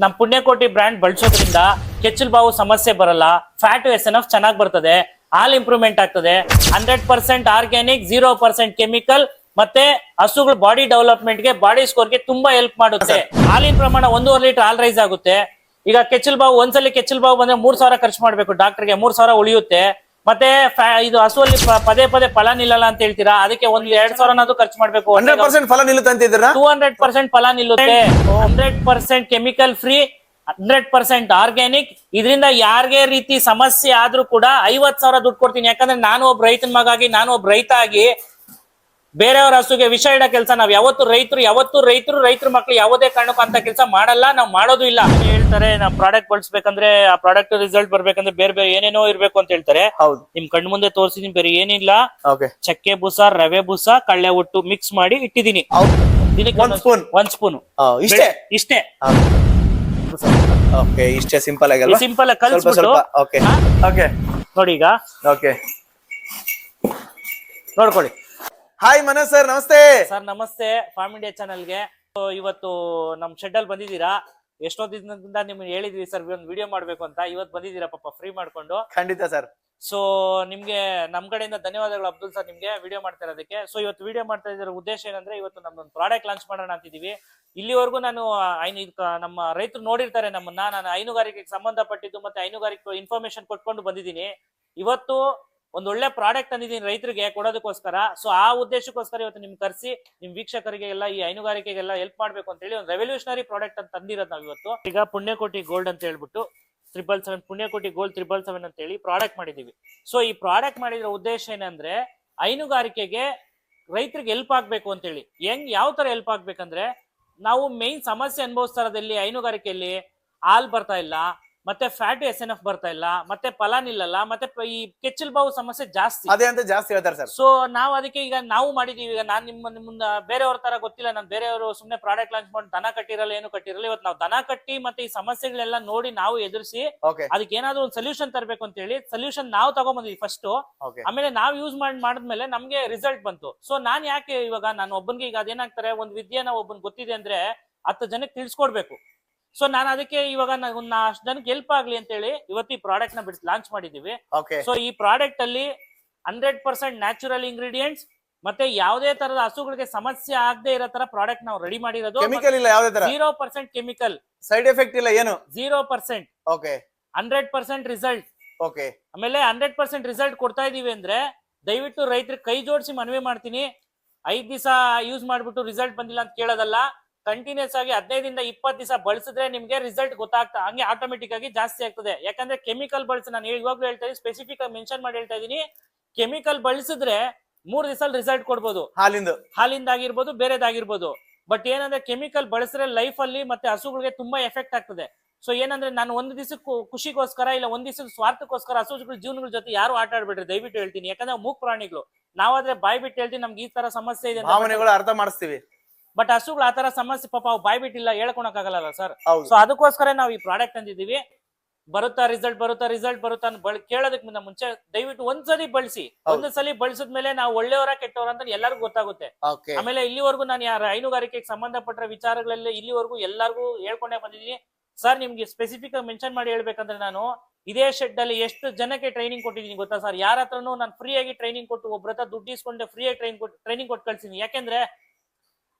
ನಮ್ ಪುಣ್ಯಕೋಟಿ ಬ್ರ್ಯಾಂಡ್ ಬಳಸೋದ್ರಿಂದ ಕೆಚ್ಚಲ್ ಬಾವು ಸಮಸ್ಯೆ ಬರಲ್ಲ ಫ್ಯಾಟ್ ಎಸ್ ಎನ್ ಎಫ್ ಚೆನ್ನಾಗಿ ಬರ್ತದೆ, ಹಾಲ್ ಇಂಪ್ರೂವ್ಮೆಂಟ್ ಆಗ್ತದೆ. Hundred percent organic zero percent chemical, ಮತ್ತೆ ಹಸುಗಳ ಬಾಡಿ ಡೆವಲಪ್ಮೆಂಟ್ಗೆ ಬಾಡಿ ಸ್ಕೋರ್ಗೆ ತುಂಬಾ ಹೆಲ್ಪ್ ಮಾಡುತ್ತೆ. ಹಾಲಿನ ಪ್ರಮಾಣ ಒಂದೂವರೆ ಲೀಟರ್ ಹಾಲ್ ರೈಸ್ ಆಗುತ್ತೆ. ಈಗ ಕೆಚ್ಚಲ್ ಬಾವು, ಒಂದ್ಸಲಿ ಕೆಚ್ಚಲ್ ಬಾವು ಬಂದ್ರೆ ಮೂರ್ ಸಾವಿರ ಖರ್ಚು ಮಾಡ್ಬೇಕು. ಡಾಕ್ಟರ್ಗೆ ಮೂರ್ ಸಾವಿರ ಉಳಿಯುತ್ತೆ. ಮತ್ತೆ ಇದು ಹಸುವಲ್ಲಿ ಪದೇ ಪದೇ ಫಲ ನಿಲ್ಲಲ್ಲ ಅಂತ ಹೇಳ್ತೀರಾ? ಅದಕ್ಕೆ ಒಂದ್ ಎರಡ್ ಸಾವಿರನಾದ್ರೂ ಖರ್ಚು ಮಾಡ್ಬೇಕು. ಹಂಡ್ರೆಡ್ ಪರ್ಸೆಂಟ್ ಫಲ ನಿಲ್ಲುತ್ತೆ ಅಂತಿದ್ದೀರಾ? ಟೂ ಹಂಡ್ರೆಡ್ ಪರ್ಸೆಂಟ್ ಫಲ ನಿಲ್ಲುತ್ತೆ. Hundred percent chemical free hundred percent organic. ಇದರಿಂದ ಯಾರಿಗೆ ರೀತಿ ಸಮಸ್ಯೆ ಆದ್ರೂ ಕೂಡ ಐವತ್ ಸಾವಿರ ದುಡ್ಡು ಕೊಡ್ತೀನಿ. ಯಾಕಂದ್ರೆ ನಾನು ಒಬ್ಬ ರೈತನ ಮಗಾಗಿ ನಾನು ಒಬ್ಬ ರೈತ ಆಗಿ ಬೇರೆಯವ್ರ ಹಸುಗೆ ವಿಷ ಇಡೋ ಕೆಲಸ ನಾವ್ ಯಾವತ್ತು ರೈತರು ಯಾವತ್ತು ರೈತರು ರೈತರ ಮಕ್ಳು ಯಾವುದೇ ಕಾರಣಕ್ಕೂ ಅಂತ ಕೆಲಸ ಮಾಡಲ್ಲ ನಾವ್ ಮಾಡೋದು ಇಲ್ಲ. ಹೇಳ್ತಾರೆ ನಾವ್ ಪ್ರಾಡಕ್ಟ್ ಬಳಸ್ಬೇಕಂದ್ರೆ ಆ ಪ್ರಾಡಕ್ಟ್ ರಿಸಲ್ಟ್ ಬರ್ಬೇಕಂದ್ರೆ ಬೇರೆ ಬೇರೆ ಏನೇನೋ ಇರ್ಬೇಕು ಅಂತ ಹೇಳ್ತಾರೆ. ಹೌದು. ನಿಮ್ ಕಣ್ ಮುಂದೆ ತೋರಿಸಿದೀನಿ ಬೇರೆ ಏನಿಲ್ಲ. ಓಕೆ ಚಕ್ಕೆ ಬೂಸ ರವೆ ಬೂಸ ಕಳ್ಳೆ ಒಟ್ಟು ಮಿಕ್ಸ್ ಮಾಡಿ ಇಟ್ಟಿದೀನಿ. ಒಂದ್ ಸ್ಪೂನ್ ಒಂದ್ ಸ್ಪೂನ್ ಇಷ್ಟೇ? ಇಷ್ಟೇ. ಓಕೆ ಇಷ್ಟೇ ಸಿಂಪಲ್ ಆಗಿ ಸಿಂಪಲ್ ಆಗಿ ಕಲ್ಸ್ಬಿಟ್ಟು. ಓಕೆ ಓಕೆ ನೋಡಿ ಈಗ. ಓಕೆ ನೋಡ್ಕೊಳ್ಳಿ. ಹಾಯ್ ಮನೋಜ್ ಸರ್ ನಮಸ್ತೆ. ಸರ್ ನಮಸ್ತೆ. ಫಾರ್ಮ್ ಇಂಡಿಯಾ ಚಾನಲ್ಗೆ ಇವತ್ತು ನಮ್ ಶೆಡ್ ಅಲ್ಲಿ ಬಂದಿದ್ದೀರಾ? ಎಷ್ಟೋ ದಿನದಿಂದ ನಿಮ್ಗೆ ಹೇಳಿದ್ವಿ ಸರ್ ಒಂದು ವಿಡಿಯೋ ಮಾಡ್ಬೇಕು ಅಂತ. ಇವತ್ತು ಬಂದಿದ್ದೀರಾ ಪಾಪ ಫ್ರೀ ಮಾಡ್ಕೊಂಡು. ಖಂಡಿತ ಸರ್ ಸೊ ನಿಮ್ಗೆ ನಮ್ ಕಡೆಯಿಂದ ಧನ್ಯವಾದಗಳು ಅಬ್ದುಲ್ ಸರ್ ನಿಮ್ಗೆ ವಿಡಿಯೋ ಮಾಡ್ತಾ ಇರೋದಕ್ಕೆ. ಸೊ ಇವತ್ತು ವಿಡಿಯೋ ಮಾಡ್ತಾ ಇದ್ರ ಉದ್ದೇಶ ಏನಂದ್ರೆ ಇವತ್ತು ನಮ್ದೊಂದು ಪ್ರಾಡಕ್ಟ್ ಲಾಂಚ್ ಮಾಡೋಣ ಅಂತಿದೀವಿ ಇಲ್ಲಿವರೆಗೂ ನಾನು ಐನು ನಮ್ಮ ರೈತರು ನೋಡಿರ್ತಾರೆ ನಮ್ಮನ್ನ. ನಾನು ಹೈನುಗಾರಿಕೆಗೆ ಸಂಬಂಧಪಟ್ಟಿದ್ದು ಮತ್ತೆ ಹೈನುಗಾರಿಕೆ ಇನ್ಫಾರ್ಮೇಶನ್ ಕೊಟ್ಕೊಂಡು ಬಂದಿದ್ದೀನಿ. ಇವತ್ತು ಒಂದ್ ಒಳ್ಳೆ ಪ್ರಾಡಕ್ಟ್ ತಂದಿದ್ದೀನಿ ರೈತರಿಗೆ ಕೊಡೋದಕ್ಕೋಸ್ಕರ. ಸೊ ಆ ಉದ್ದೇಶಕ್ಕೋಸ್ಕರ ಇವತ್ತು ನಿಮ್ ಕರೆಸಿ, ನಿಮ್ ವೀಕ್ಷಕರಿಗೆ ಎಲ್ಲ ಈ ಹೈನುಗಾರಿಕೆಗೆಲ್ಲ ಹೆಲ್ಪ್ ಮಾಡ್ಬೇಕು ಅಂತ ಹೇಳಿ ಒಂದು ರೆವಲ್ಯೂಷನರಿ ಪ್ರಾಡಕ್ಟ್ ಅಂತ ತಂದಿರೋದು ನಾವು ಇವತ್ತು. ಈಗ ಪುಣ್ಯಕೋಟಿ ಗೋಲ್ಡ್ ಅಂತ ಹೇಳ್ಬಿಟ್ಟು triple seven Punyakoti gold triple seven ಅಂತ ಹೇಳಿ ಪ್ರಾಡಕ್ಟ್ ಮಾಡಿದೀವಿ. ಸೊ ಈ ಪ್ರಾಡಕ್ಟ್ ಮಾಡಿದ್ರ ಉದ್ದೇಶ ಏನಂದ್ರೆ, ಹೈನುಗಾರಿಕೆಗೆ ರೈತರಿಗೆ ಹೆಲ್ಪ್ ಆಗ್ಬೇಕು ಅಂತ ಹೇಳಿ. ಹೆಂಗ್, ಯಾವ ತರ ಹೆಲ್ಪ್ ಆಗ್ಬೇಕಂದ್ರೆ, ನಾವು ಮೇನ್ ಸಮಸ್ಯೆ ಅನುಭವಿಸ್ತಾ ಇರೋದಲ್ಲಿ ಹೈನುಗಾರಿಕೆಯಲ್ಲಿ ಹಾಲ್ ಬರ್ತಾ ಇಲ್ಲ. ಮತ್ತೆ ಫ್ಯಾಟ್ ಎಸ್ ಎನ್ ಎಫ್ ಬರ್ತಾ ಇಲ್ಲ ಮತ್ತೆ ಫಲ ನಿಲ್ಲಲ್ಲ ಮತ್ತೆ ಈ ಕೆಚ್ಚಲ್ ಬಾವು ಸಮಸ್ಯೆ ಜಾಸ್ತಿ. ಅದೇ ಅಂತ ಜಾಸ್ತಿ ಹೇಳ್ತಾರೆ ಸರ್. ಸೊ ನಾವು ಅದಕ್ಕೆ ಈಗ ನಾವು ಮಾಡಿದೀವಿ ಈಗ ನಾನು ನಿಮ್ಮ ನಿಮ್ಮ ಬೇರೆಯವ್ರ ತರ ಗೊತ್ತಿಲ್ಲ ನಾನು ಬೇರೆಯವರು ಸುಮ್ನೆ ಪ್ರಾಡಕ್ಟ್ ಲಾಂಚ್ ಮಾಡಿ ದನ ಕಟ್ಟಿರಲ್ಲ ಏನು ಕಟ್ಟಿರಲ್ಲ ಇವತ್ತು ನಾವು ದನ ಕಟ್ಟಿ ಮತ್ತೆ ಈ ಸಮಸ್ಯೆಗಳೆಲ್ಲ ನೋಡಿ ನಾವು ಎದುರಿಸಿ ಓಕೆ ಅದಕ್ಕೆ ಏನಾದ್ರು ಒಂದು ಸೊಲ್ಯೂಷನ್ ತರಬೇಕು ಅಂತ ಹೇಳಿ ಸೊಲ್ಯೂಷನ್ ನಾವು ತಗೊಂಬಂದ್ವಿ ಫಸ್ಟ್ ಓಕೆ ಆಮೇಲೆ ನಾವು ಯೂಸ್ ಮಾಡಿ ಮಾಡಿದ್ಮೇಲೆ ನಮ್ಗೆ ರಿಸಲ್ಟ್ ಬಂತು. ಸೊ ನಾನ್ ಯಾಕೆ ಇವಾಗ ನಾನು ಒಬ್ಬನಿಗೆ ಈಗ ಅದೇನಾಗ್ತಾರೆ ಒಂದು ವಿದ್ಯೆನ ಒಬ್ಬನ್ ಗೊತ್ತಿದೆ ಅಂದ್ರೆ ಹತ್ತು ಜನಕ್ಕೆ ತಿಳಿಸ್ಕೊಡ್ಬೇಕು. ಸೊ ನಾನು ಅದಕ್ಕೆ ಇವಾಗ ನಾ ಅಷ್ಟು ಜನಕ್ಕೆ ಹೆಲ್ಪ್ ಆಗ್ಲಿ ಅಂತ ಹೇಳಿ ಇವತ್ತು ಈ ಪ್ರಾಡಕ್ಟ್ನ ಬಿಡಿಸಿ ಲಾಂಚ್ ಮಾಡಿದೀವಿ. ಓಕೆ ಸೊ ಈ ಪ್ರಾಡಕ್ಟ್ ಅಲ್ಲಿ ಹಂಡ್ರೆಡ್ ಪರ್ಸೆಂಟ್ ನ್ಯಾಚುರಲ್ ಇಂಗ್ರೀಡಿಯೆಂಟ್ಸ್ ಮತ್ತೆ ಯಾವುದೇ ತರದ ಹಸುಗಳಿಗೆ ಸಮಸ್ಯೆ ಆಗದೆ ಇರೋ ತರ ಪ್ರಾಡಕ್ಟ್ ನಾವು ರೆಡಿ ಮಾಡಿರೋದು. ಕೆಮಿಕಲ್ ಇಲ್ಲ ಯಾವುದೇ ತರ? Zero percent chemical side effect ಇಲ್ಲ ಏನು? Zero percent okay hundred percent result okay ಆಮೇಲೆ ಹಂಡ್ರೆಡ್ ಪರ್ಸೆಂಟ್ ರಿಸಲ್ಟ್ ಕೊಡ್ತಾ ಇದೀವಿ ಅಂದ್ರೆ ದಯವಿಟ್ಟು ರೈತರಿಗೆ ಕೈ ಜೋಡಿಸಿ ಮನವಿ ಮಾಡ್ತೀನಿ. ಐದ್ ದಿವಸ ಯೂಸ್ ಮಾಡ್ಬಿಟ್ಟು ರಿಸಲ್ಟ್ ಬಂದಿಲ್ಲ ಅಂತ ಕೇಳೋದಲ್ಲ. ಕಂಟಿನ್ಯೂಸ್ ಆಗಿ ಹದಿನೈದಿಂದ ಇಪ್ಪತ್ತು ದಿವಸ ಬಳಸಿದ್ರೆ ನಿಮಗೆ ರಿಸಲ್ಟ್ ಗೊತ್ತಾಗ್ತಾ ಹಂಗೆ ಆಟೋಮೆಟಿಕ್ ಆಗಿ ಜಾಸ್ತಿ ಆಗ್ತದೆ. ಯಾಕಂದ್ರೆ ಕೆಮಿಕಲ್ ಬಳಸಿ ನಾನು ಇವಾಗ್ಲೂ ಹೇಳ್ತಾ ಇದ್ದೀನಿ ಸ್ಪೆಸಿಫಿಕ್ ಆಗಿ ಮೆನ್ಷನ್ ಮಾಡಿ ಹೇಳ್ತಾ ಇದ್ದೀನಿ ಕೆಮಿಕಲ್ ಬಳಸಿದ್ರೆ ಮೂರ್ ದಿವಸ ರಿಸಲ್ಟ್ ಕೊಡ್ಬೋದು. ಹಾಲಿಂದು. ಹಾಲಿಂದ ಆಗಿರ್ಬೋದು ಬೇರೆದಾಗಿರ್ಬೋದು. ಬಟ್ ಏನಂದ್ರೆ ಕೆಮಿಕಲ್ ಬಳಸಿದ್ರೆ ಲೈಫ್ ಅಲ್ಲಿ ಮತ್ತೆ ಹಸುಗಳಿಗೆ ತುಂಬಾ ಎಫೆಕ್ಟ್ ಆಗ್ತದೆ. ಸೊ ಏನಂದ್ರೆ ನಾನು ಒಂದು ದಿವಸ ಖುಷಿಗೋಸ್ಕರ ಇಲ್ಲ ಒಂದ್ ದಿವಸದ ಸ್ವಾರ್ಥಕ್ಕೋಸ್ಕರ ಹಸುಗಳ ಜೀವನಗಳ ಜೊತೆ ಯಾರು ಆಟ ಆಡ್ಬೇಡ್ರಿ ದಯವಿಟ್ಟು ಹೇಳ್ತೀನಿ. ಯಾಕಂದ್ರೆ ಮೂಕ್ ಪ್ರಾಣಿಗಳು. ನಾವಾದ್ರೆ ಬಾಯ್ ಬಿಟ್ಟು ಹೇಳ್ತೀನಿ ನಮ್ಗೆ ಈ ತರ ಸಮಸ್ಯೆ ಇದೆ ಅರ್ಥ ಮಾಡಿಸ್ತೀವಿ. ಬಟ್ ಹಸುಗಳು ಆತರ ತರ ಸಮಸ್ಯೆ ಪಾಪ ಅವು ಬಾಯ್ ಬಿಟ್ಟಿಲ್ಲ ಹೇಳ್ಕೊಳಕ್ಕಾಗಲ್ಲ ಸರ್ ಹೌದು. ಸೊ ಅದಕ್ಕೋಸ್ಕರ ನಾವು ಈ ಪ್ರಾಡಕ್ಟ್ ತಂದಿದೀವಿ ಬರುತ್ತಾ ರಿಸಲ್ಟ್ ಬರುತ್ತಾ ರಿಸಲ್ಟ್ ಬರುತ್ತಾ ಅಂತ ಬಳ ಮುಂಚೆ ದಯವಿಟ್ಟು ಒಂದ್ಸಲಿ ಬಳಸಿ. ಹೌದು. ಒಂದು ಸಲ ಬಳಸಿದ್ಮೇಲೆ ನಾವು ಒಳ್ಳೆಯವರ ಕೆಟ್ಟವರ ಅಂತ ಎಲ್ಲರಿಗೂ ಗೊತ್ತಾಗುತ್ತೆ. ಓಕೆ ಆಮೇಲೆ ಇಲ್ಲಿವರೆಗೂ ನಾನು ಯಾರ ಹೈನುಗಾರಿಕೆಗೆ ಸಂಬಂಧಪಟ್ಟ ವಿಚಾರಗಳಲ್ಲಿ ಇಲ್ಲಿವರೆಗೂ ಎಲ್ಲರಿಗೂ ಹೇಳ್ಕೊಂಡೇ ಬಂದಿದ್ದೀನಿ. ಸರ್ ನಿಮ್ಗೆ ಸ್ಪೆಸಿಫಿಕ್ ಆಗಿ ಮೆನ್ಷನ್ ಮಾಡಿ ಹೇಳ್ಬೇಕಂದ್ರೆ ನಾನು ಇದೇ ಶೆಡ್ ಅಲ್ಲಿ ಎಷ್ಟು ಜನಕ್ಕೆ ಟ್ರೈನಿಂಗ್ ಕೊಟ್ಟಿದ್ದೀನಿ ಗೊತ್ತಾ ಸರ್ ಯಾರ ಹತ್ರನೂ ನಾನು ಫ್ರೀ ಆಗಿ ಟ್ರೈನಿಂಗ್ ಕೊಟ್ಟು ಒಬ್ರ ಹತ್ರ ದುಡ್ಡು ಇಸ್ಕೊಂಡೆ ಫ್ರೀ ಆಗಿ ಟ್ರೈನ್ ಕೊಟ್ಟು ಟ್ರೈನಿಂಗ್ ಕೊಟ್ಟು ಕಳ್ಸಿನಿ ಯಾಕೆಂದ್ರೆ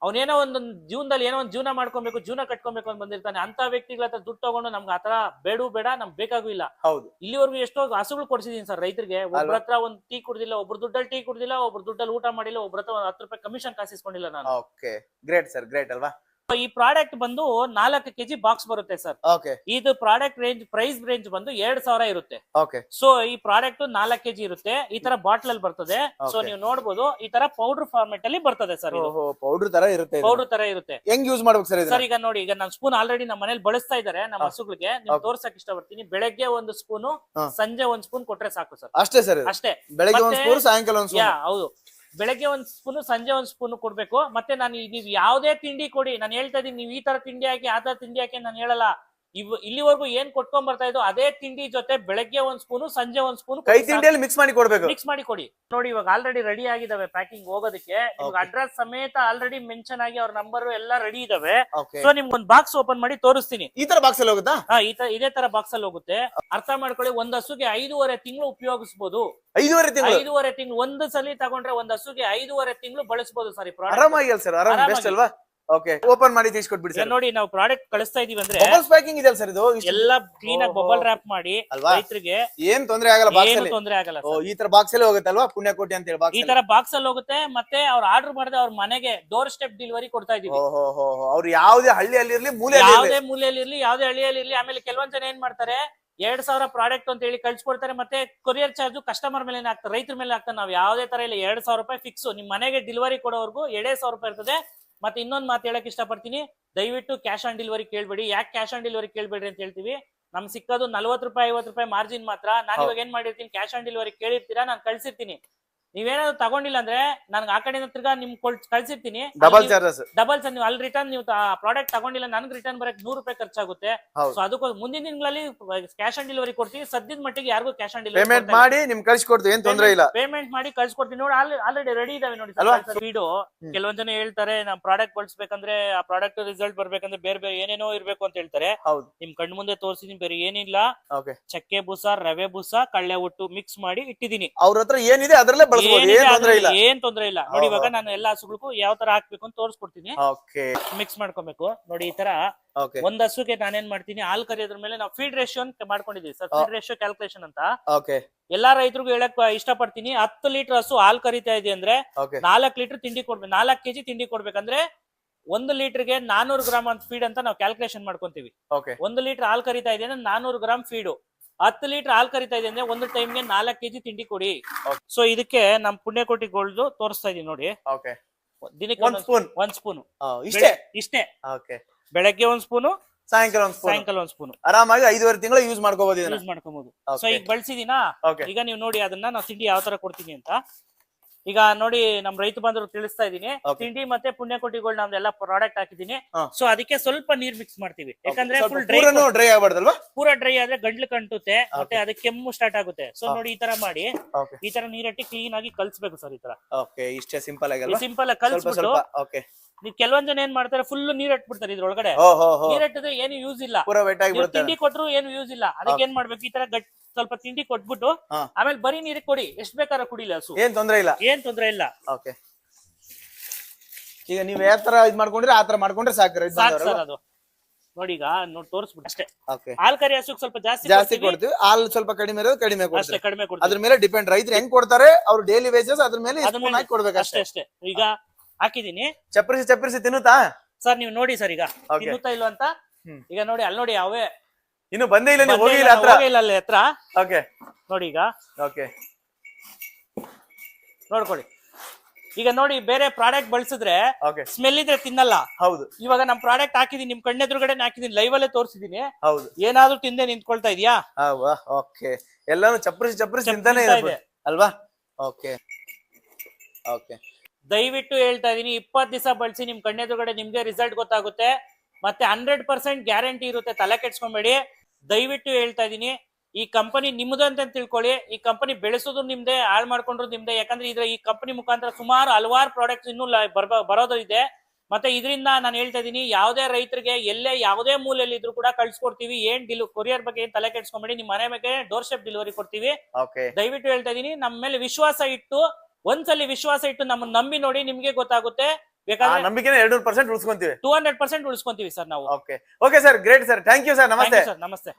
ಅವನೇನೋ ಒಂದೊಂದು ಜೀವನದಲ್ಲಿ ಏನೋ ಒಂದು ಜೀವನ ಮಾಡ್ಕೊಬೇಕು ಜೀವನ ಕಟ್ಕೊಬೇಕು ಅಂತ ಬಂದಿರ್ತಾನೆ. ಅಂತ ವ್ಯಕ್ತಿಗಳ ಹತ್ರ ದುಡ್ಡು ತಗೊಂಡು ನಮ್ಗೆ ಆತರ ಬೇಡ ಬೇಡ ನಮ್ಗೆ ಬೇಕಾಗೂ ಇಲ್ಲ. ಹೌದು. ಇಲ್ಲಿವರೆಗೂ ಎಷ್ಟೋ ಹಸುಗಳು ಕೊಡ್ಸಿದೀನಿ ಸರ್ ರೈತರಿಗೆ. ಒಬ್ಬರ ಹತ್ರ ಒಂದ್ ಟೀ ಕುಡ್ದಿಲ್ಲ ಒಬ್ರು ದುಡ್ಡಲ್ಲಿ ಟೀ ಕುಡ್ದಿಲ್ಲ ಒಬ್ರು ದುಡ್ಡಲ್ಲಿ ಊಟ ಮಾಡಿಲ್ಲ ಒಬ್ರ ಹತ್ರ ಒಂದ್ ಹತ್ತು ರೂಪಾಯಿ ಕಮಿಷನ್ ಕಾಸಿಸ್ಕೊಂಡಿಲ್ಲ ನಾನು. ಓಕೆ. ಗ್ರೇಟ್ ಸರ್ ಗ್ರೇಟ್ ಅಲ್ವಾ? ಈ ಪ್ರಾಡಕ್ಟ್ ಬಂದು ನಾಲ್ಕು ಕೆಜಿ ಬಾಕ್ಸ್ ಬರುತ್ತೆ ಸರ್ ಓಕೆ ಇದು ಪ್ರಾಡಕ್ಟ್ ರೇಂಜ್ ಪ್ರೈಸ್ ರೇಂಜ್ ಬಂದು ಎರಡ್ ಸಾವಿರ ಇರುತ್ತೆ. ಓಕೆ ಸೊ ಈ ಪ್ರಾಡಕ್ಟ್ ನಾಲ್ಕು ಕೆಜಿ ಇರುತ್ತೆ. ಈ ತರ ಬಾಟ್ಲ್ ಅಲ್ಲಿ ಬರ್ತದೆ. ಸೊ ನೀವು ನೋಡಬಹುದು ಈ ತರ ಪೌಡರ್ ಫಾರ್ಮೆಟ್ ಅಲ್ಲಿ ಬರ್ತದೆ ಸರ್ ಪೌಡರ್ ತರ ಇರುತ್ತೆ. ಪೌಡರ್ ತರ ಇರುತ್ತೆ. ಹೆಂಗ್ ಯೂಸ್ ಮಾಡ್ಬೇಕು ಸರ್ ಸರ್ ಈಗ ನೋಡಿ ಈಗ ನಾನು ಸ್ಪೂನ್ ಆಲ್ರೆಡಿ ನಮ್ಮ ಮನೇಲಿ ಬಳಸ್ತಾ ಇದಾರೆ ನಮ್ಮ. ಹಸುಗಳಿಗೆ. ನೀವು ತೋರ್ಸಕ್ ಇಷ್ಟ ಇಷ್ಟಪಡ್ತೀನಿ. ಬೆಳಗ್ಗೆ ಒಂದು ಸ್ಪೂನು ಸಂಜೆ ಒಂದ್ ಸ್ಪೂನ್ ಕೊಟ್ರೆ ಸಾಕು ಸರ್ ಅಷ್ಟೇ ಸರ್ ಅಷ್ಟೇ. ಬೆಳಗ್ಗೆ ಒಂದ್ ಸ್ಪೂನ್ ಸಾಯಂಕಾಲ ಒಂದ್ ಹೌದು. ಬೆಳಗ್ಗೆ ಒಂದ್ ಸ್ಪೂನ್, ಸಂಜೆ ಒಂದ್ ಸ್ಪೂನ್ ಕೊಡ್ಬೇಕು. ಮತ್ತೆ ನಾನು ನೀವು ಯಾವುದೇ ತಿಂಡಿ ಕೊಡಿ. ನಾನು ಹೇಳ್ತಾ ಇದೀನಿ ನೀವು ಈ ತರ ತಿಂಡಿ ಹಾಕಿ, ಆ ತರ ತಿಂಡಿ ಹಾಕಿ, ನಾನು ಹೇಳಲ್ಲ. ಇವ್ ಇಲ್ಲಿವರೆಗೂ ಏನ್ ಕೊಟ್ಕೊಂಡ್ ಬರ್ತಾ ಇದ್ದು ಅದೇ ತಿಂಡಿ ಜೊತೆ ಬೆಳಗ್ಗೆ ಒಂದ್ ಸ್ಪೂನ್ ಸಂಜೆ ಒಂದ್ ಸ್ಪೂನ್ ಕೈ ತಿಂಡಿಯಲ್ಲಿ ಮಿಕ್ಸ್ ಮಾಡಿ ಕೊಡ್ಬೇಕು. ಮಿಕ್ಸ್ ಮಾಡಿ ಕೊಡಿ. ನೋಡಿ ಇವಾಗ ಆಲ್ರೆಡಿ ರೆಡಿ ಆಗಿದಾವೆ ಪ್ಯಾಕಿಂಗ್ ಹೋಗೋದಕ್ಕೆ. ಅಡ್ರೆಸ್ ಸಮೇತ ಆಲ್ರೆಡಿ ಮೆನ್ಷನ್ ಆಗಿ ಅವ್ರ ನಂಬರ್ ಎಲ್ಲ ರೆಡಿ ಇದಾವೆ. ಸೊ ನಿಮ್ಗೆ ಒಂದು ಬಾಕ್ಸ್ ಓಪನ್ ಮಾಡಿ ತೋರಿಸ್ತೀನಿ. ಈ ತರ ಬಾಕ್ಸ್ ಅಲ್ಲಿ ಹೋಗುತ್ತಾ? ಹಾ ಈ ತರ ಇದೇ ತರ ಬಾಕ್ಸ್ ಅಲ್ಲಿ ಹೋಗುತ್ತೆ. ಅರ್ಥ ಮಾಡ್ಕೊಳ್ಳಿ ಒಂದ್ ಹಸುಗೆ ಐದೂವರೆ ತಿಂಗಳು ಉಪಯೋಗಿಸಬಹುದು ಐದೂವರೆ ತಿಂಗಳು? ಐದೂವರೆ ತಿಂಗಳು ಒಂದ್ ಸಲ ತಗೊಂಡ್ರೆ ಒಂದ್ ಹಸುಗೆ ಐದೂವರೆ ತಿಂಗಳು ಬಳಸಬಹುದು ಸರ್ ಈ ಆರಾಮಾಗಿ ಸರ್ ಆರಾಮ್. ಬೆಸ್ಟ್ ಅಲ್ವಾ? ಓಕೆ ಓಪನ್ ಮಾಡಿ ತಿಳಿಸ್ಕೊಟ್ಬಿಡಿ ಸರ್ ನೋಡಿ ನಾವು ಪ್ರಾಡಕ್ಟ್ ಕಳಿಸ್ತಾ ಇದೀವಿ ಅಂದ್ರೆ ಬಬಲ್ಸ್ ಪ್ಯಾಕಿಂಗ್ ಇದೆ ಸರ್ ಇದು? ಎಲ್ಲ ಕ್ಲೀನ್ ಆಗಿ. ಬಬಲ್ ರ್ಯಾಪ್ ಮಾಡಿ ಅಲ್ವಾ? ರೈತರಿಗೆ ಏನ್ ತೊಂದ್ರೆ ಆಗಲ್ಲ ಬಾಕ್ಸ್ ಏನು ಅಲ್ಲಿ. ತೊಂದ್ರೆ ಆಗಲ್ಲ ಓ ಈ ತರ ಬಾಕ್ಸ್ ಅಲ್ಲಿ ಹೋಗುತ್ತಲ್ವಾ ಪುಣ್ಯಕೋಟಿ ಅಂತ ಹೇಳಿ ಬಾಕ್ಸ್ ಈ ತರ ಬಾಕ್ಸ್ ಅಲ್ಲಿ ಹೋಗುತ್ತೆ ಮತ್ತೆ ಅವ್ರು ಆರ್ಡರ್ ಮಾಡಿದ್ರೆ ಅವ್ರ ಮನೆಗೆ ಡೋರ್ ಸ್ಟೆಪ್ ಡೆಲಿವರಿ ಕೊಡ್ತಾ ಇದೀವಿ. ಓಹೋ ಹೋ ಅವ್ರು ಯಾವ್ದೇ ಹಳ್ಳಿಯಲ್ಲಿ ಇರ್ಲಿ ಮೂಲೆಯಲ್ಲಿ ಇರ್ಲಿ. ಯಾವ್ದೇ ಮೂಲೆಯಲ್ಲಿ ಇರ್ಲಿ ಯಾವ್ದೇ ಹಳ್ಳಿಯಲ್ಲಿ ಇರ್ಲಿ ಆಮೇಲೆ ಕೆಲವೊಂದ್ ಜನ ಏನ್ ಮಾಡ್ತಾರೆ ಎರಡ್ ಸಾವಿರ ಪ್ರಾಡಕ್ಟ್ ಅಂತ ಹೇಳಿ ಕಳ್ಸಿಕೊಡ್ತಾರೆ ಮತ್ತೆ ಕೊರಿಯರ್ ಚಾರ್ಜ್ ಕಸ್ಟಮರ್ ಮೇಲೆ ಹಾಕ್ತಾರೆ ರೈತರ ಮೇಲೆ ಹಾಕ್ತಾರೆ. ನಾವು ಯಾವ್ದೇ ತರ ಇಲ್ಲ ಎರಡ್ ಸಾವಿರ ರೂಪಾಯಿ ಫಿಕ್ಸ್ ನಿಮ್ ಮನೆಗೆ ಡೆಲಿವರಿ ಕೊಡೋವರೆಗೂ ಎರಡೇ ಸಾವಿರ ರೂಪಾಯಿ ಇರ್ತದೆ. ಮತ್ತೆ ಇನ್ನೊಂದು ಮಾತು ಹೇಳಕ್ ಇಷ್ಟಪಡ್ತೀನಿ. ದಯವಿಟ್ಟು ಕ್ಯಾಶ್ ಆನ್ ಡೆಲಿವರಿ ಕೇಳ್ಬೇಡಿ. ಯಾಕೆ ಕ್ಯಾಶ್ ಆನ್ ಡೆಲಿವರಿ ಕೇಳ್ಬೇಡ್ರಿ ಅಂತ ಹೇಳ್ತೀವಿ. ನಮ್ ಸಿಕ್ಕೋದು ನಲ್ವತ್ತು ರೂಪಾಯಿ, ಐವತ್ತು ರೂಪಾಯಿ ಮಾರ್ಜಿನ್ ಮಾತ್ರ. ನಾನು. ಇವಾಗ ಏನ್ ಮಾಡಿರ್ತೀನಿ? ಕ್ಯಾಶ್ ಆನ್ ಡೆಲಿವರಿ ಕೇಳಿರ್ತೀರಾ? ನಾನು ಕಳ್ಸಿರ್ತೀನಿ. ನೀವೇನಾದ್ರು ತಗೊಂಡಿಲ್ಲ ಅಂದ್ರೆ ನನ್ಗೆ ಆ ಕಡೆಯಿಂದ ತಿರ್ಗಾ ನಿಮ್ ಕಳ್ಸಿರ್ತೀನಿ. ಡಬಲ್ ಚಾರ್ಜಸ್ ನೀವು ಅಲ್ಲಿ ರಿಟರ್ನ್ ನೀವು ಪ್ರಾಡಕ್ಟ್ ತಗೊಂಡಿಲ್ಲ ನನ್ಗೆ ರಿಟರ್ನ್ ಬರಕ್ ನೂರು ರೂಪಾಯಿ ಖರ್ಚಾಗುತ್ತೆ. ಸೊ ಅದಕ್ಕೋಸ್ಕರ ಮುಂದಿನ ದಿನಗಳಲ್ಲಿ ಕ್ಯಾಶ್ ಆನ್ ಡೆಲಿವರಿ ಕೊಡ್ತೀವಿ. ಸದ್ಯದ ಮಟ್ಟಿಗೆ ಯಾರಿಗೂ ಕ್ಯಾಶ್ ಆನ್ ಪೇಮೆಂಟ್ ಡೆಲಿವರಿ ಮಾಡಿ ನಿಮ್ ಕಳ್ಸಿಕೊಡ್ತೀವಿ ಏನ್ ತೊಂದ್ರೆ ಇಲ್ಲ. ಪೇಮೆಂಟ್ ಮಾಡಿ ಕಳ್ಸಿಕೊಡ್ತೀನಿ ನೋಡಿ ಆಲ್ರೆಡಿ ರೆಡಿ ಇದಾವೆ ನೋಡಿ? ಸ್ಪೀಡು ಕೆಲವೊಂದ್ ಜನ ಹೇಳ್ತಾರೆ ನಮ್ ಪ್ರಾಡಕ್ಟ್ ಬಳಸ್ಬೇಕಂದ್ರೆ ಆ ಪ್ರಾಡಕ್ಟ್ ರಿಸಲ್ಟ್ ಬರ್ಬೇಕಂದ್ರೆ ಬೇರೆ ಬೇರೆ ಏನೇನೋ ಇರ್ಬೇಕು ಅಂತ ಹೇಳ್ತಾರೆ. ನಿಮ್ ಕಣ್ಣು ಮುಂದೆ ತೋರಿಸಿದೀನಿ ಬೇರೆ ಏನಿಲ್ಲ. ಚಕ್ಕೆ ಬೂಸ ರವೆ ಬೂಸ ಕಳ್ಳೆ ಒಟ್ಟು ಮಿಕ್ಸ್ ಮಾಡಿ ಇಟ್ಟಿದ್ದೀನಿ ಅವ್ರ ಹತ್ರ ಏನಿದೆ ಅದ್ರಲ್ಲೇ ಏನ್ ತೊಂದ್ರೆ ಇಲ್ಲ. ನೋಡಿ ಇವಾಗ. ನಾನು ಎಲ್ಲಾ ಹಸುಗಳಿಗೂ ಯಾವ ತರ ಹಾಕ್ಬೇಕು ಅಂತ ತೋರಿಸ್ಕೊಡ್ತೀನಿ. ಮಿಕ್ಸ್ ಮಾಡ್ಕೊಬೇಕು. ನೋಡಿ ಈ ತರ ಒಂದ್ ಹಸುಗೆ ನಾನೇನ್ ಮಾಡ್ತೀನಿ ಹಾಲ್ ಕರಿಯೋದ್ರ ಮೇಲೆ ನಾವು ಫೀಡ್ ರೇಷಿಯೋ ಅಂತ ಮಾಡ್ಕೊಂಡಿದೀವಿ ಸರ್. ಫೀಡ್ ರೇಷಿಯೋ ಕ್ಯಾಲ್ಕುಲೇಷನ್ ಅಂತ. ಎಲ್ಲಾ ರೈತರಿಗೂ ಹೇಳಕ್ ಇಷ್ಟಪಡ್ತೀನಿ. ಹತ್ತು ಲೀಟರ್ ಹಸು ಹಾಲ್ ಕರಿತಾ ಇದೆ ಅಂದ್ರೆ ನಾಲ್ಕು ಲೀಟರ್ ತಿಂಡಿ ಕೊಡ್ಬೇಕು ನಾಲ್ಕ್ ಕೆಜಿ ತಿಂಡಿ ಕೊಡ್ಬೇಕಂದ್ರೆ ಒಂದು ಲೀಟರ್ಗೆ ನಾನೂರು ಗ್ರಾಮ್ ಅಂತ ಫೀಡ್ ಅಂತ ನಾವು ಕ್ಯಾಲ್ಕುಲೇಷನ್ ಮಾಡ್ಕೊಂತೀವಿ. ಒಂದು ಲೀಟರ್ ಹಾಲ್ ಕರಿತಾ ಇದೆ ಅಂದ್ರೆ ನಾನೂರು ಗ್ರಾಮ್ ಫೀಡು ಹತ್ತು ಲೀಟರ್ ಹಾಲ್ ಕರಿತಾ ಇದೆ ಅಂದ್ರೆ ಒಂದು ಟೈಮ್ಗೆ ನಾಲ್ಕು ಕೆಜಿ ತಿಂಡಿ ಕೊಡಿ. ಸೊ ಇದಕ್ಕೆ ನಮ್ ಪುಣ್ಯಕೋಟಿ ಗೋಲ್ಡ್ ತೋರಿಸ್ತಾ ಇದೀನಿ ನೋಡಿ. ಓಕೆ ದಿನಕ್ಕೆ ಒಂದ್ ಸ್ಪೂನ್ ಒಂದ್ ಸ್ಪೂನ್ ಇಷ್ಟೇ? ಇಷ್ಟೇ. ಓಕೆ ಬೆಳಗ್ಗೆ ಒಂದ್ ಸ್ಪೂನು ಸಾಯಂಕಾಲ ಒಂದ್ ಸ್ಪೂನ್ ಸಾಯಂಕಾಲ ಒಂದ್ ಸ್ಪೂನ್ ಆರಾಮಾಗಿ ಐದುವರೆ ತಿಂಗಳು ಯೂಸ್ ಮಾಡ್ಕೋಬಹುದು ಯೂಸ್ ಮಾಡ್ಕೊಬಹುದು ಸೊ. ಈಗ ಬಳಸಿದೀನಾ? ಈಗ ನೀವು ನೋಡಿ ಅದನ್ನ ನಾವು ತಿಂಡಿ ಯಾವ ತರ ಕೊಡ್ತೀನಿ ಅಂತ. ಈಗ ನೋಡಿ ನಮ್ ರೈತ ಬಂದ್ರು ತಿಳಿಸ್ತಾ ಇದೀನಿ ತಿಂಡಿ ಮತ್ತೆ ಪುಣ್ಯಕೋಟಿಗಳು ನಮ್ದೆಲ್ಲ ಪ್ರಾಡಕ್ಟ್ ಹಾಕಿದೀನಿ. ಸೊ ಅದಕ್ಕೆ ಸ್ವಲ್ಪ ನೀರ್ ಮಿಕ್ಸ್ ಮಾಡ್ತೀವಿ. ಯಾಕಂದ್ರೆ ಫುಲ್ ಡ್ರೈ ಡ್ರೈ ಆಗ್ಬಾರ್ದಲ್ವಾ? ಪೂರಾ ಡ್ರೈ ಆದ್ರೆ ಗಂಟ್ಲು ಕಂಟುತ್ತೆ ಮತ್ತೆ ಅದಕ್ಕೆ ಕೆಮ್ಮು ಸ್ಟಾರ್ಟ್ ಆಗುತ್ತೆ. ಸೊ ನೋಡಿ ಈ ತರ ಮಾಡಿ. ಈ ತರ ನೀರಟ್ಟಿ ಕ್ಲೀನ್ ಆಗಿ ಕಲ್ಸ್ಬೇಕು ಸರ್ ಈ ತರ. ಓಕೆ ಇಷ್ಟೇ ಸಿಂಪಲ್ ಆಗಿ ಸಿಂಪಲ್ ಆಗಿ ಕಲ್ಸ್ಬಿಟ್ಟು ನೀವು ಕೆಲವೊಂದ್ ಜನ ಏನ್ ಮಾಡ್ತಾರೆ ಫುಲ್ ನೀರ್ ಇಟ್ಬಿಡ್ತಾರೆ ಇದ್ರೊಳಗಡೆ. ನೀರ್ ಇಟ್ಟಿದ್ರೆ ಏನು ಯೂಸ್ ಇಲ್ಲ. ತಿಂಡಿ ಕೊಟ್ರು ಏನು ಯೂಸ್ ಇಲ್ಲ. ಅದಕ್ಕೆ ಏನ್ ಮಾಡ್ಬೇಕು ಈ ತರ ಗಟ್ ಸ್ವಲ್ಪ ತಿಂಡಿ ಕೊಟ್ಬಿಟ್ಟು ಆಮೇಲೆ ಬರೀ ನೀರ್ ಕೊಡಿ ಎಷ್ಟ್ ಬೇಕಾದ್ರೆ ಕುಡಿಲಿ ಹಸು. ಏನ್ ತೊಂದ್ರೆ ಇಲ್ಲ. ಏನ್ ತೊಂದ್ರೆ ಇಲ್ಲ. ಓಕೆ. ಈಗ ನೀವ್ ಯಾವ ತರ ಇದ್ ಮಾಡ್ಕೊಂಡ್ರೆ ಆ ತರ ಮಾಡ್ಕೊಂಡ್ರೆ ಸಾಕು ಸರ್ ಅದು. ನೋಡಿ ಈಗ ನೋಡಿ ತೋರಿಸ್ಬಿಟ್ಟು ಅಷ್ಟೇ. ಓಕೆ. ಹಾಲ್ ಕರಿ ಹಸುಗ್ ಸ್ವಲ್ಪ ಜಾಸ್ತಿ ಜಾಸ್ತಿ ಕೊಡ್ತೀವಿ, ಹಾಲ್ ಸ್ವಲ್ಪ ಕಡಿಮೆ ಇರೋದು ಕಡಿಮೆ ಅಷ್ಟೇ ಕಡಿಮೆ ಕೊಡ್ತೀವಿ. ಅದ್ರ ಮೇಲೆ ಡಿಪೆಂಡ್ ರೈತರು ಹೆಂಗ್ ಕೊಡ್ತಾರೆ ಅವ್ರು ಡೈಲಿ ವೇಜಸ್ ಅದ್ರ ಮೇಲೆ ಕೊಡ್ಬೇಕು ಅಷ್ಟೇ. ಅಷ್ಟೇ. ಈಗ ಹಾಕಿದೀನಿ. ಚಪ್ಪರಿಸಿ ಚಪ್ಪರಿಸಿ ತಿನ್ನುತ್ತಾ? ಸರ್ ನೀವು ನೋಡಿ ಸರ್ ಈಗ. Okay. ತಿನ್ನುತ್ತಾ ಇಲ್ಲ ಅಂತ? ಈಗ ನೋಡಿ ಅಲ್ಲಿ ನೋಡಿ ಅವೇ. ಇನ್ನು ಬಂದೇ ಇಲ್ಲ ನೀವು ಹೋಗಿಲ್ಲ ಇಲ್ಲ, ಹತ್ರ? ಅಲ್ಲಿ ಹತ್ರ. ಓಕೆ ನೋಡಿ ಈಗ. ಓಕೆ ನೋಡ್ಕೊಳ್ಳಿ. ಈಗ ನೋಡಿ ಬೇರೆ ಪ್ರಾಡಕ್ಟ್ ಬಳಸಿದ್ರೆ ಓಕೆ ಸ್ಮೆಲ್ ಇದ್ರೆ ತಿನ್ನಲ್ಲ. ಹೌದು. ಇವಾಗ ನಮ್ ಪ್ರಾಡಕ್ಟ್ ಹಾಕಿದೀನಿ ನಿಮ್ ಕಣ್ಣೆದುರುಗಡೆ ಹಾಕಿದೀನಿ ಲೈವ್ ಅಲ್ಲೇ ತೋರಿಸಿದೀನಿ. ಹೌದು. ಏನಾದ್ರೂ ತಿಂದೆ ನಿಂತ್ಕೊಳ್ತಾ ಇದೆಯಾ? ಓಕೆ ಎಲ್ಲಾನು ಚಪ್ಪರಿಸಿ ಚಪ್ಪರಿಸಿ ತಿಂತಾನೆ. ಅಲ್ವಾ? ಓಕೆ ಓಕೆ ದಯವಿಟ್ಟು ಹೇಳ್ತಾ ಇದೀನಿ ಇಪ್ಪತ್ ದಿವಸ ಬಳಸಿ ನಿಮ್ ಕಣ್ಣೆದುರುಗಡೆ ನಿಮ್ಗೆ ರಿಸಲ್ಟ್ ಗೊತ್ತಾಗುತ್ತೆ. ಮತ್ತೆ ಹಂಡ್ರೆಡ್ ಪರ್ಸೆಂಟ್ ಗ್ಯಾರಂಟಿ ಇರುತ್ತೆ ತಲೆ ಕೆಡ್ಸ್ಕೊಂಬೇಡಿ. ದಯವಿಟ್ಟು ಹೇಳ್ತಾ ಇದೀನಿ ಈ ಕಂಪನಿ ನಿಮ್ದು ಅಂತ ತಿಳ್ಕೊಳ್ಳಿ ಈ ಕಂಪನಿ ಬೆಳೆಸೋದು ನಿಮ್ದೆ ಹಾಳು ಮಾಡ್ಕೊಂಡ್ರು ನಿಮ್ದೆ. ಯಾಕಂದ್ರೆ ಇದ್ರ ಈ ಕಂಪನಿ ಮುಖಾಂತರ ಸುಮಾರು ಹಲವಾರು ಪ್ರಾಡಕ್ಟ್ಸ್ ಇನ್ನೂ ಬರೋದು ಇದೆ ಮತ್ತೆ ಇದರಿಂದ ನಾನು ಹೇಳ್ತಾ ಇದೀನಿ ಯಾವುದೇ ರೈತರಿಗೆ ಎಲ್ಲೇ ಯಾವುದೇ ಮೂಲೆಯಲ್ಲಿ ಇದ್ರು ಕೂಡ ಕಳ್ಸಿಕೊಡ್ತೀವಿ. ಏನ್ ಡಿಲ್ ಕೊರಿಯರ್ ಬಗ್ಗೆ ಏನ್ ತಲೆ ಕೆಡ್ಸ್ಕೊಂಬೇಡಿ ನಿಮ್ ಮನೆ ಬಗ್ಗೆ ಡೋರ್ ಸ್ಟೆಪ್ ಡೆಲಿವರಿ ಕೊಡ್ತೀವಿ ದಯವಿಟ್ಟು ಹೇಳ್ತಾ ಇದೀನಿ ನಮ್ಮ ಮೇಲೆ ವಿಶ್ವಾಸ ಇಟ್ಟು ಒಂದ್ಸಲಿ ವಿಶ್ವಾಸ ಇಟ್ಟು ನಮ್ಮನ್ನ ನಂಬಿ ನೋಡಿ ನಿಮ್ಗೆ ಗೊತ್ತಾಗುತ್ತೆ. ಬೇಕಾದ್ರೆ ನಂಬಿಕೆನ ಎರಡು ಪರ್ಸೆಂಟ್ ಉಳಿಸ್ಕೊಂತೀವಿ. ಟೂ ಹಂಡ್ರೆಡ್ ಪರ್ಸೆಂಟ್ ಉಳಿಸ್ಕೊಂತೀವಿ ಸರ್ ನಾವು. Okay okay sir great sir thank you sir ನಮಸ್ತೆ ಸರ್. ನಮಸ್ತೆ.